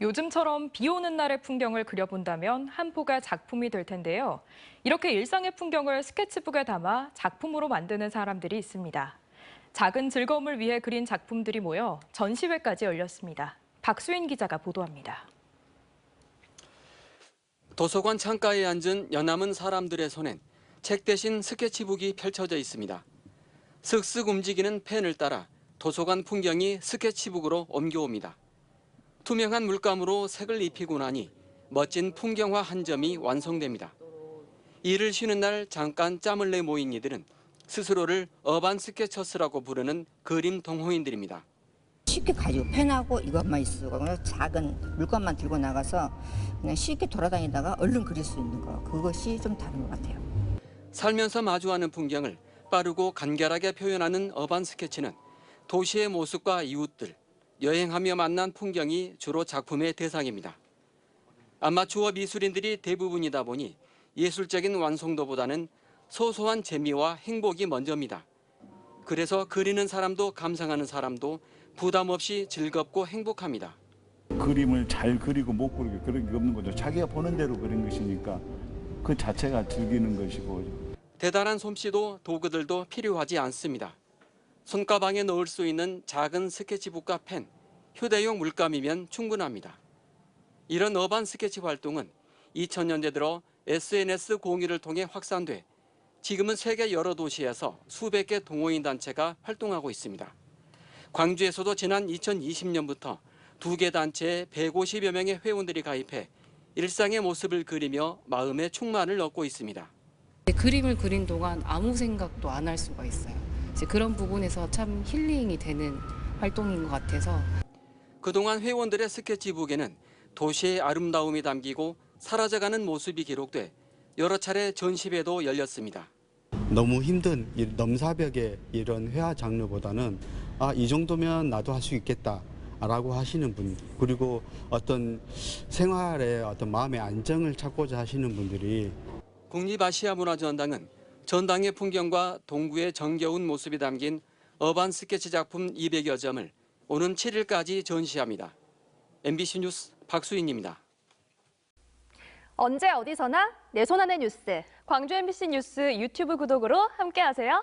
요즘처럼 비 오는 날의 풍경을 그려본다면 한 포가 작품이 될 텐데요. 이렇게 일상의 풍경을 스케치북에 담아 작품으로 만드는 사람들이 있습니다. 작은 즐거움을 위해 그린 작품들이 모여 전시회까지 열렸습니다. 박수인 기자가 보도합니다. 도서관 창가에 앉은 연남은 사람들의 손엔 책 대신 스케치북이 펼쳐져 있습니다. 슥슥 움직이는 펜을 따라 도서관 풍경이 스케치북으로 옮겨옵니다. 투명한 물감으로 색을 입히고 나니 멋진 풍경화 한 점이 완성됩니다. 일을 쉬는 날 잠깐 짬을 내 모인 이들은 스스로를 어반 스케쳐스라고 부르는 그림 동호인들입니다. 쉽게 가지고 펜하고 이것만 그냥 작은 물감만 들고 나가서 그냥 쉽게 돌아다니다가 얼른 그릴 수 있는 거 그것이 좀 다른 것 같아요. 살면서 마주하는 풍경을 빠르고 간결하게 표현하는 어반 스케치는 도시의 모습과 이웃들, 여행하며 만난 풍경이 주로 작품의 대상입니다. 아마추어 미술인들이 대부분이다 보니 예술적인 완성도보다는 소소한 재미와 행복이 먼저입니다. 그래서 그리는 사람도 감상하는 사람도 부담 없이 즐겁고 행복합니다. 그림을 잘 그리고 못 그리고 그런 게 없는 거죠. 자기가 보는 대로 그린 것이니까 그 자체가 즐기는 것이고 대단한 솜씨도 도구들도 필요하지 않습니다. 손가방에 넣을 수 있는 작은 스케치북과 펜, 휴대용 물감이면 충분합니다. 이런 어반 스케치 활동은 2000년대 들어 SNS 공유를 통해 확산돼 지금은 세계 여러 도시에서 수백 개 동호인 단체가 활동하고 있습니다. 광주에서도 지난 2020년부터 두 개 단체에 150여 명의 회원들이 가입해 일상의 모습을 그리며 마음의 충만을 얻고 있습니다. 그림을 그린 동안 아무 생각도 안 할 수가 있어요. 이제 그런 부분에서 참 힐링이 되는 활동인 것 같아서 그동안 회원들의 스케치북에는 도시의 아름다움이 담기고 사라져가는 모습이 기록돼 여러 차례 전시회도 열렸습니다. 너무 힘든 이 넘사벽의 이런 회화 장르보다는 아, 이 정도면 나도 할 수 있겠다. 라고 하시는 분 그리고 어떤 생활의 어떤 마음의 안정을 찾고자 하시는 분들이 국립아시아문화전당은 전당의 풍경과 동구의 정겨운 모습이 담긴 어반 스케치 작품 200여 점을 오는 7일까지 전시합니다. MBC 뉴스 박수인입니다. 언제 어디서나 내 손 안의 뉴스. 광주 MBC 뉴스 유튜브 구독으로 함께하세요.